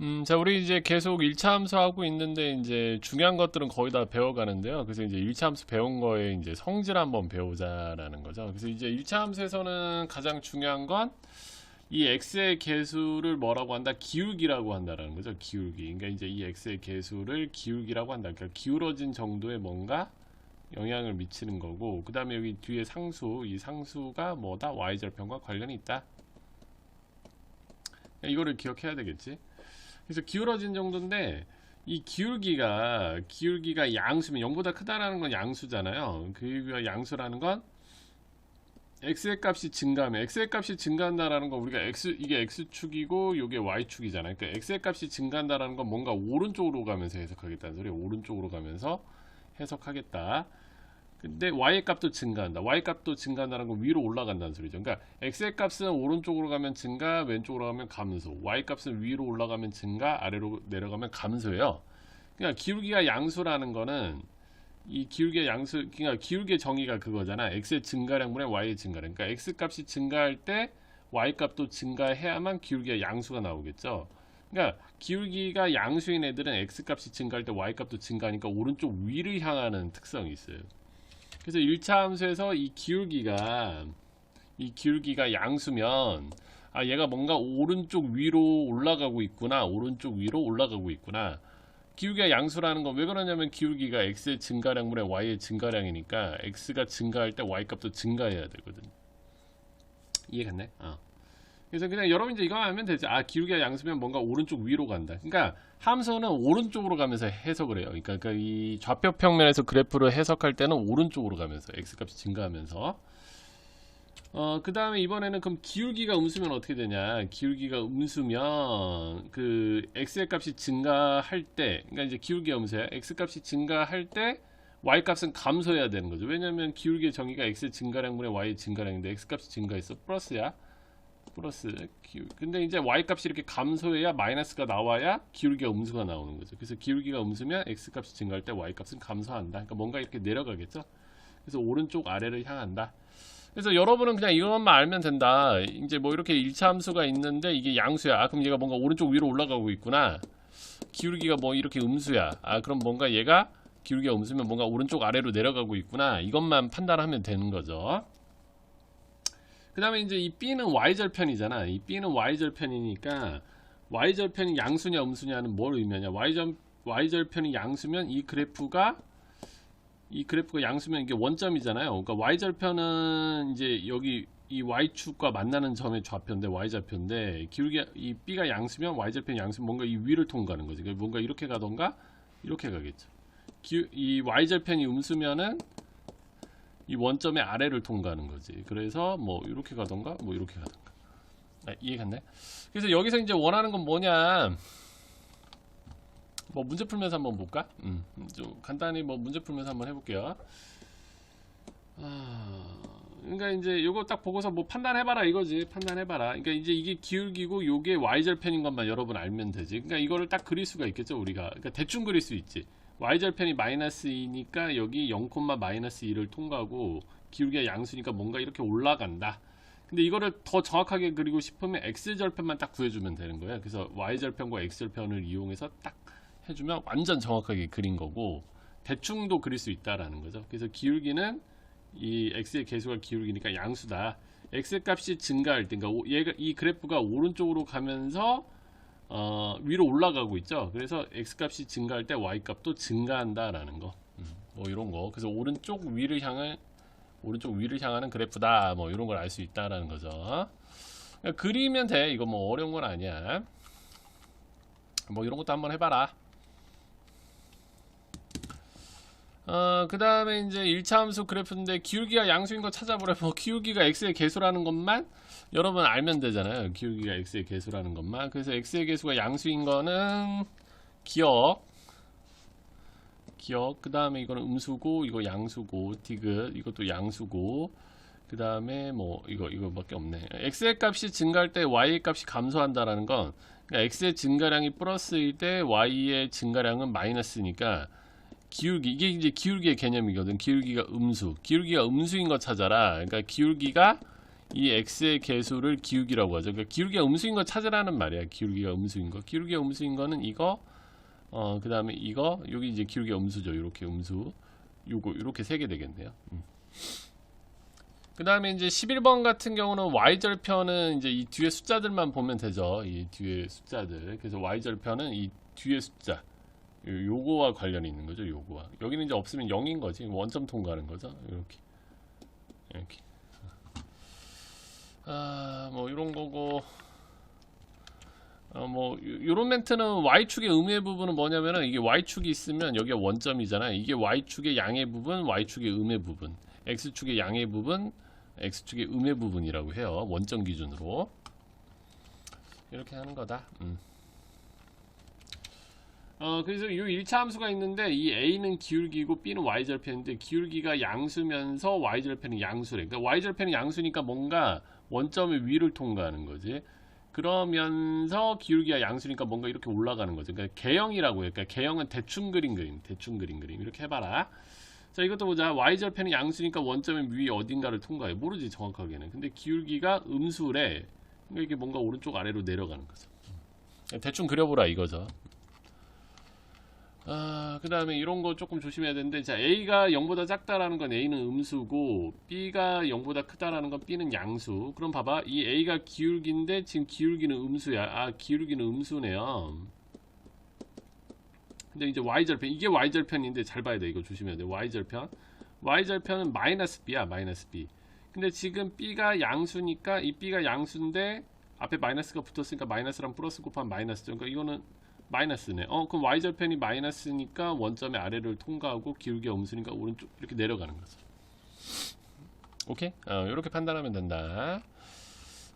음, 자, 우리 이제 계속 1차 함수 하고 있는데, 이제 중요한 것들은 거의 다 배워가는데요. 그래서 이제 1차 함수 배운 거에 이제 성질 한번 배우자라는 거죠. 그래서 이제 1차 함수에서는 가장 중요한 건 이 x의 개수를 뭐라고 한다? 기울기라고 한다라는 거죠. 기울기. 그러니까 이제 이 x의 개수를 기울기라고 한다. 그러니까 기울어진 정도의 뭔가 영향을 미치는 거고, 그 다음에 여기 뒤에 상수, 이 상수가 뭐다? y절편과 관련이 있다. 이거를 기억해야 되겠지. 그래서 기울어진 정도인데 이 기울기가 기울기가 양수면 0보다 크다라는 건 양수잖아요. 기울기가 양수라는 건 x의 값이 증가하면 x의 값이 증가한다라는 건 우리가 x 이게 x축이고 이게 y축이잖아요. 그러니까 x의 값이 증가한다라는 건 뭔가 오른쪽으로 가면서 해석하겠다는 소리예요. 오른쪽으로 가면서 해석하겠다. 근데 y의 값도 증가한다. y 값도 증가한다는 건 위로 올라간다는 소리죠. 그러니까 x의 값은 오른쪽으로 가면 증가, 왼쪽으로 가면 감소. y 값은 위로 올라가면 증가, 아래로 내려가면 감소예요. 그러니까 기울기가 양수라는 거는 이 기울기의 양수, 그러니까 기울기의 정의가 그거잖아. x의 증가량분의 y의 증가량. 그러니까 x 값이 증가할 때 y 값도 증가해야만 기울기가 양수가 나오겠죠. 그러니까 기울기가 양수인 애들은 x 값이 증가할 때 y 값도 증가하니까 오른쪽 위를 향하는 특성이 있어요. 그래서 1차 함수에서 이 기울기가 이 기울기가 양수면 아 얘가 뭔가 오른쪽 위로 올라가고 있구나 오른쪽 위로 올라가고 있구나 기울기가 양수라는 건 왜 그러냐면 기울기가 x의 증가량분의 y의 증가량이니까 x가 증가할 때 y 값도 증가해야 되거든 이해 갔네? 어. 그래서 그냥 여러분 이제 이거 하면 되지. 아 기울기가 양수면 뭔가 오른쪽 위로 간다. 그러니까 함수는 오른쪽으로 가면서 해석을 해요. 그러니까, 그이 좌표 평면에서 그래프를 해석할 때는 오른쪽으로 가면서 x값이 증가하면서. 어, 그 다음에 이번에는 그럼 기울기가 음수면 어떻게 되냐? 기울기가 음수면 그 x의 값이 증가할 때 그러니까 이제 기울기가 음수야. X 값이 증가할 때 y 값은 감소해야 되는 거죠. 왜냐면 기울기의 정의가 x의 증가량분의 y의 증가량인데 x 값이 증가했어. 플러스야 플러스 기울 근데 이제 y 값이 이렇게 감소해야 마이너스가 나와야 기울기가 음수가 나오는 거죠. 그래서 기울기가 음수면 x 값이 증가할 때 y 값은 감소한다. 그러니까 뭔가 이렇게 내려가겠죠. 그래서 오른쪽 아래를 향한다. 그래서 여러분은 그냥 이것만 알면 된다. 이제 뭐 이렇게 1차 함수가 있는데 이게 양수야. 아, 그럼 얘가 뭔가 오른쪽 위로 올라가고 있구나. 기울기가 뭐 이렇게 음수야. 아, 그럼 뭔가 얘가 기울기가 음수면 뭔가 오른쪽 아래로 내려가고 있구나. 이것만 판단하면 되는 거죠. 그 다음에 이제 이 B는 Y절편이잖아. 이 B는 Y절편이니까 Y절편이 양수냐 음수냐는 뭘 의미하냐. Y절, Y절편이 양수면 이 그래프가 이 그래프가 양수면 이게 원점이잖아요. 그러니까 Y절편은 이제 여기 이 Y축과 만나는 점의 좌표인데 Y좌표인데 기울기 이 B가 양수면 Y절편이 양수면 뭔가 이 위를 통과하는 거지. 그러니까 뭔가 이렇게 가던가 이렇게 가겠죠. 기, 이 Y절편이 음수면은 이 원점의 아래를 통과하는 거지. 그래서 뭐 이렇게 가던가 뭐 이렇게 가던가. 아, 이해갔네? 그래서 여기서 이제 원하는 건 뭐냐? 뭐 문제 풀면서 한번 볼까? 음, 좀 간단히 뭐 문제 풀면서 한번 해볼게요. 아, 그러니까 이제 요거 딱 보고서 뭐 판단해봐라 이거지. 판단해봐라. 그러니까 이제 이게 기울기고 요게 y절편인 것만 여러분 알면 되지. 그러니까 이거를 딱 그릴 수가 있겠죠 우리가. 그러니까 대충 그릴 수 있지. Y절편이 마이너스 2니까 여기 0, 마이너스 2를 통과하고 기울기가 양수니까 뭔가 이렇게 올라간다. 근데 이거를 더 정확하게 그리고 싶으면 x절편만 딱 구해주면 되는 거예요. 그래서 y절편과 x절편을 이용해서 딱 해주면 완전 정확하게 그린 거고 대충도 그릴 수 있다라는 거죠. 그래서 기울기는 이 x의 개수가 기울기니까 양수다. x 값이 증가할 때, 그러니까 오- 얘가 이 그래프가 오른쪽으로 가면서 어, 위로 올라가고 있죠. 그래서 x 값이 증가할 때 y 값도 증가한다라는 거. 음, 뭐 이런 거. 그래서 오른쪽 위를 향해 오른쪽 위를 향하는 그래프다. 뭐 이런 걸 알 수 있다라는 거죠. 그냥 그리면 돼. 이거 뭐 어려운 건 아니야. 뭐 이런 것도 한번 해봐라. 어, 그 다음에 이제 1차 함수 그래프인데 기울기가 양수인 거 찾아보래. 뭐 기울기가 x의 개수라는 것만 여러분 알면 되잖아요. 기울기가 x의 개수라는 것만. 그래서 x의 개수가 양수인 거는 기억. 기억. 그 다음에 이거는 음수고, 이거 양수고, 디귿. 이것도 양수고. 그 다음에 뭐, 이거, 이거밖에 없네. x의 값이 증가할 때 y의 값이 감소한다라는 건, 그러니까 x의 증가량이 플러스일 때 y의 증가량은 마이너스니까, 기울기 이게 이제 기울기의 개념이거든. 기울기가 음수. 기울기가 음수인 거 찾아라. 그러니까 기울기가 이 x의 개수를 기울기라고 하죠. 그러니까 기울기가 음수인 거 찾으라는 말이야. 기울기가 음수인 거. 기울기가 음수인 거는 이거 어 그 다음에 이거 여기 이제 기울기가 음수죠. 이렇게 음수. 요거 이렇게 세 개 되겠네요. 음. 그 다음에 이제 11번 같은 경우는 y절편은 이제 이 뒤에 숫자들만 보면 되죠. 이 뒤에 숫자들. 그래서 y절편은 이 뒤에 숫자. 요- 요거와 관련이 있는 거죠. 요거와. 여기는 이제 없으면 0인 거지. 원점 통과하는 거죠. 이렇게. 이렇게. 아, 뭐 이런 거고 어, 뭐 요- 요런 멘트는 y축의 음의 부분은 뭐냐면은 이게 y축이 있으면 여기가 원점이잖아요. 이게 y축의 양의 부분, y축의 음의 부분. x축의 양의 부분, x축의 음의 부분이라고 해요. 원점 기준으로. 이렇게 하는 거다. 음. 어, 그래서 이 1차 함수가 있는데 이 a는 기울기고 b는 y절편인데 기울기가 양수면서 y절편이 양수래. 그러니까 y절편이 양수니까 뭔가 원점의 위를 통과하는 거지. 그러면서 기울기가 양수니까 뭔가 이렇게 올라가는 거죠. 그러니까 개형이라고 해요. 그러니까 개형은 대충 그린 그림, 대충 그린 그림 이렇게 해봐라. 자 이것도 보자. y절편이 양수니까 원점의 위 어딘가를 통과해. 모르지 정확하게는. 근데 기울기가 음수래. 그러니까 이게 뭔가 오른쪽 아래로 내려가는 거죠. 대충 그려보라 이거죠. 아, 그 다음에 이런 거 조금 조심해야 되는데, 자, A가 0보다 작다라는 건 A는 음수고, B가 0보다 크다라는 건 B는 양수. 그럼 봐봐. 이 A가 기울기인데, 지금 기울기는 음수야. 아, 기울기는 음수네요. 근데 이제 Y절편, 이게 Y절편인데, 잘 봐야 돼. 이거 조심해야 돼. Y절편. Y절편은 마이너스 B야, 마이너스 B. 근데 지금 B가 양수니까, 이 B가 양수인데, 앞에 마이너스가 붙었으니까 마이너스랑 플러스 곱하면 마이너스죠. 그러니까 이거는 마이너스네. 어, 그럼 y절편이 마이너스니까 원점의 아래를 통과하고 기울기가 음수니까 오른쪽 이렇게 내려가는 거죠. 오케이? 어, 이렇게 판단하면 된다.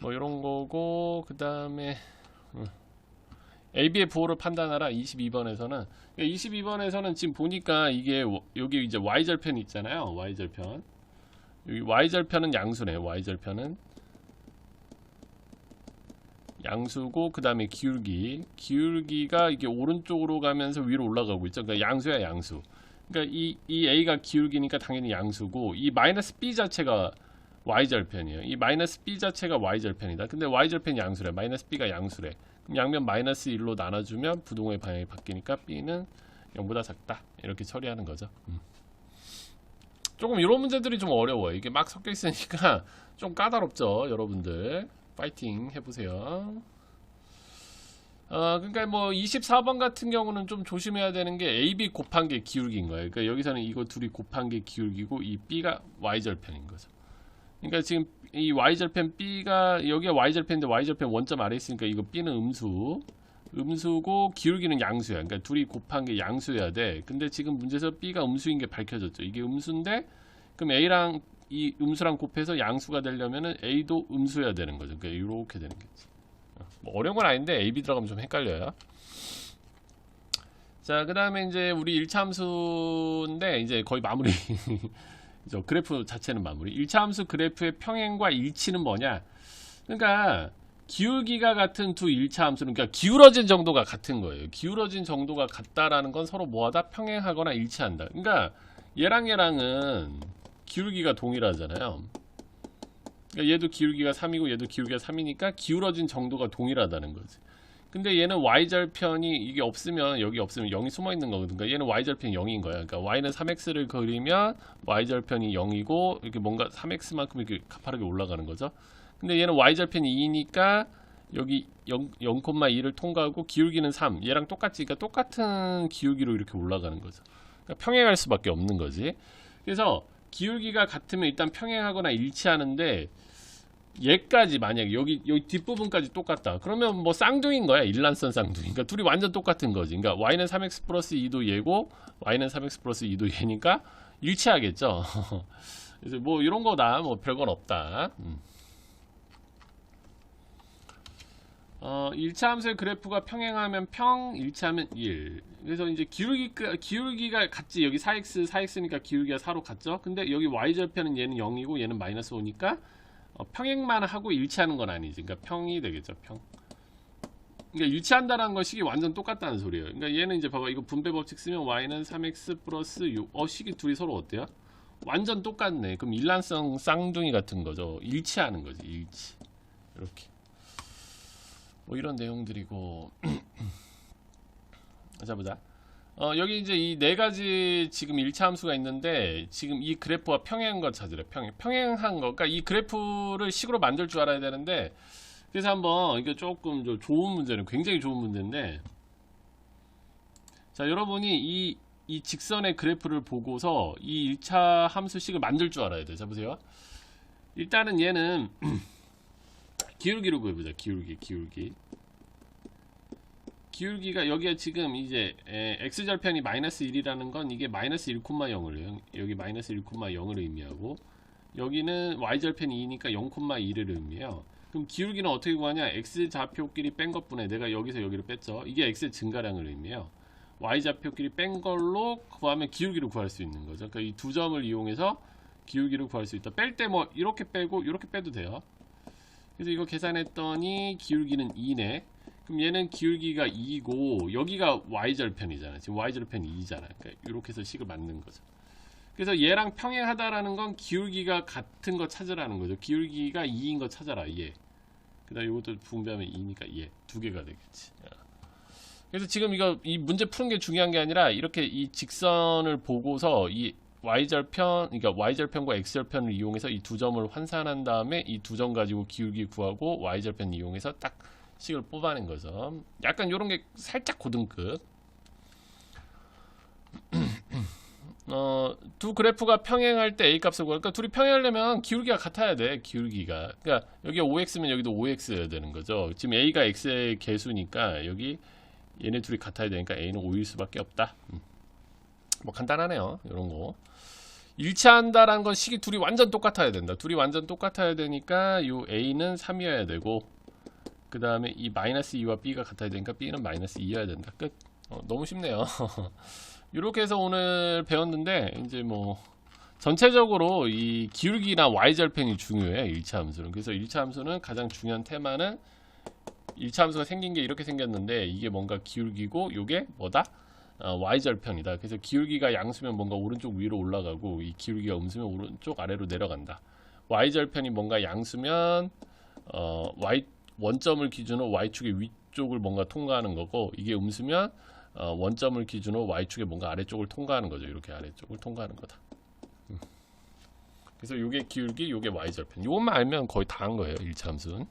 뭐 이런 거고 그 다음에 AB의 부호를 판단하라 22번에서는 22번에서는 지금 보니까 이게 워- 여기 이제 y절편 있잖아요. y절편. 여기 y절편은 양수네. y절편은 양수고 그 다음에 기울기. 기울기가 이게 오른쪽으로 가면서 위로 올라가고 있죠. 그러니까 양수야 양수. 그러니까 이, 이 a가 기울기니까 당연히 양수고 이 마이너스 b 자체가 y절편이에요. 이 마이너스 b 자체가 y절편이다. 근데 y절편이 양수래. 마이너스 b가 양수래. 그럼 양면 마이너스 1로 나눠주면 부동의 방향이 바뀌니까 b는 0보다 작다. 이렇게 처리하는 거죠. 음. 조금 이런 문제들이 좀 어려워요. 이게 막 섞여 있으니까 좀 까다롭죠 여러분들 파이팅 해보세요. 어, 그러니까 뭐 24번 같은 경우는 좀 조심해야 되는 게 AB 곱한 게 기울기인 거예요. 그러니까 여기서는 이거 둘이 곱한 게 기울기고 이 B가 Y절편인 거죠. 그러니까 지금 이 Y절편 B가 여기가 Y절편인데 Y절편 원점 아래 있으니까 이거 B는 음수. 음수고 기울기는 양수야. 그러니까 둘이 곱한 게 양수여야 돼. 근데 지금 문제에서 B가 음수인 게 밝혀졌죠. 이게 음수인데 그럼 A랑 이 음수랑 곱해서 양수가 되려면은 A도 음수여야 되는 거죠. 그러니까 이렇게 되는 거지. 어, 뭐 어려운 건 아닌데 AB 들어가면 좀 헷갈려요. 자, 그 다음에 이제 우리 1차 함수인데 이제 거의 마무리. 저 그래프 자체는 마무리. 1차 함수 그래프의 평행과 일치는 뭐냐? 그러니까 기울기가 같은 두 1차 함수는 그러니까 기울어진 정도가 같은 거예요. 기울어진 정도가 같다라는 건 서로 뭐하다 평행하거나 일치한다. 그러니까 얘랑 얘랑은 기울기가 동일하잖아요. 그러니까 얘도 기울기가 3이고 얘도 기울기가 3이니까 기울어진 정도가 동일하다는 거지. 근데 얘는 y절편이 이게 없으면 여기 없으면 0이 숨어 있는 거거든. 그러니까 얘는 y절편이 0인 거야. 그러니까 y는 3x를 그리면 y절편이 0이고 이렇게 뭔가 3x만큼 이렇게 가파르게 올라가는 거죠. 근데 얘는 y절편이 2니까 여기 0, 0,2를 통과하고 기울기는 3. 얘랑 똑같지. 그러니까 똑같은 기울기로 이렇게 올라가는 거죠. 그러니까 평행할 수밖에 없는 거지. 그래서 기울기가 같으면 일단 평행하거나 일치하는데 얘까지 만약 여기 여기 뒷부분까지 똑같다. 그러면 뭐 쌍둥이인 거야. 일란선 쌍둥이. 그러니까 둘이 완전 똑같은 거지. 그러니까 y는 3x 플러스 2도 얘고 y는 3x 플러스 2도 얘니까 일치하겠죠. 그래서 뭐 이런 거다. 뭐 별건 없다. 음. 어, 1차 함수의 그래프가 평행하면 평, 1차하면 1. 그래서 이제 기울기, 기울기가 같지. 여기 4x, 4x니까 기울기가 4로 같죠? 근데 여기 y절편은 얘는 0이고 얘는 마이너스 5니까 어, 평행만 하고 일치하는 건 아니지. 그러니까 평이 되겠죠, 평. 그러니까 일치한다는 건 식이 완전 똑같다는 소리예요. 그러니까 얘는 이제 봐봐. 이거 분배 법칙 쓰면 y는 3x 플러스 6. 어, 식이 둘이 서로 어때요? 완전 똑같네. 그럼 일란성 쌍둥이 같은 거죠. 일치하는 거지. 일치. 이렇게. 뭐 이런 내용들이고. 자 보자. 어, 여기 이제 이 네 가지 지금 일차 함수가 있는데 지금 이 그래프와 평행한 거 찾으래. 평행. 평행한 거. 그러니까 이 그래프를 식으로 만들 줄 알아야 되는데 그래서 한번 이게 조금 좀 좋은 문제는 굉장히 좋은 문제인데 자 여러분이 이, 이 직선의 그래프를 보고서 이 1차 함수식을 만들 줄 알아야 돼요 자 보세요 일단은 얘는 기울기로 구해보자 기울기 기울기. 기울기가 여기에 지금 이제 에, x절편이 마이너스 1이라는 건 이게 마이너스 1,0을 여기 마이너스 1,0을 의미하고 여기는 y절편이 2니까 0,2를 의미해요. 그럼 기울기는 어떻게 구하냐? x 좌표끼리 뺀 것분에 내가 여기서 여기를 뺐죠. 이게 x 증가량을 의미해요. y 좌표끼리 뺀 걸로 구하면 기울기를 구할 수 있는 거죠. 그러니까 이 두 점을 이용해서 기울기를 구할 수 있다. 뺄 때 뭐 이렇게 빼고 이렇게 빼도 돼요 그래서 이거 계산했더니 기울기는 2네. 그럼 얘는 기울기가 2고 여기가 y절편이잖아 지금 y절편이 2잖아 그러니까 이렇게 해서 식을 만든 거죠. 그래서 얘랑 평행하다라는 건 기울기가 같은 거 찾으라는 거죠. 기울기가 2인 거 찾아라 얘. 그 다음 이것도 분배하면 2니까 얘. 두 개가 되겠지. 그래서 지금 이거 이 문제 푸는 게 중요한 게 아니라 이렇게 이 직선을 보고서 이 y절편 그러니까 y절편과 x절편을 이용해서 이 두 점을 환산한 다음에 이 두 점 가지고 기울기 구하고 y절편 이용해서 딱 식을 뽑아낸 거죠. 약간 이런 게 살짝 고등급. 어, 두 그래프가 평행할 때 a 값을 구할 그러니까 둘이 평행하려면 기울기가 같아야 돼. 기울기가. 그러니까 여기 5x면 여기도 5x여야 되는 거죠. 지금 a가 x의 개수니까 여기 얘네 둘이 같아야 되니까 a는 5일 수밖에 없다. 음. 뭐 간단하네요. 이런 거. 일치한다라는 건 식이 둘이 완전 똑같아야 된다. 둘이 완전 똑같아야 되니까 요 a는 3이어야 되고 그 다음에 이 마이너스 2와 b가 같아야 되니까 b는 마이너스 2여야 된다. 끝. 어, 너무 쉽네요. 이렇게 해서 오늘 배웠는데 이제 뭐 전체적으로 이 기울기나 y절편이 중요해 1차 함수는. 그래서 1차 함수는 가장 중요한 테마는 1차 함수가 생긴 게 이렇게 생겼는데 이게 뭔가 기울기고 요게 뭐다? 어, y절편이다. 그래서 기울기가 양수면 뭔가 오른쪽 위로 올라가고 이 기울기가 음수면 오른쪽 아래로 내려간다. y절편이 뭔가 양수면 어, y 원점을 기준으로 y축의 위쪽을 뭔가 통과하는 거고 이게 음수면 어, 원점을 기준으로 y축의 뭔가 아래쪽을 통과하는 거죠. 이렇게 아래쪽을 통과하는 거다. 음. 그래서 요게 기울기, 요게 y절편. 요것만 알면 거의 다 한 거예요. 1차 함수는.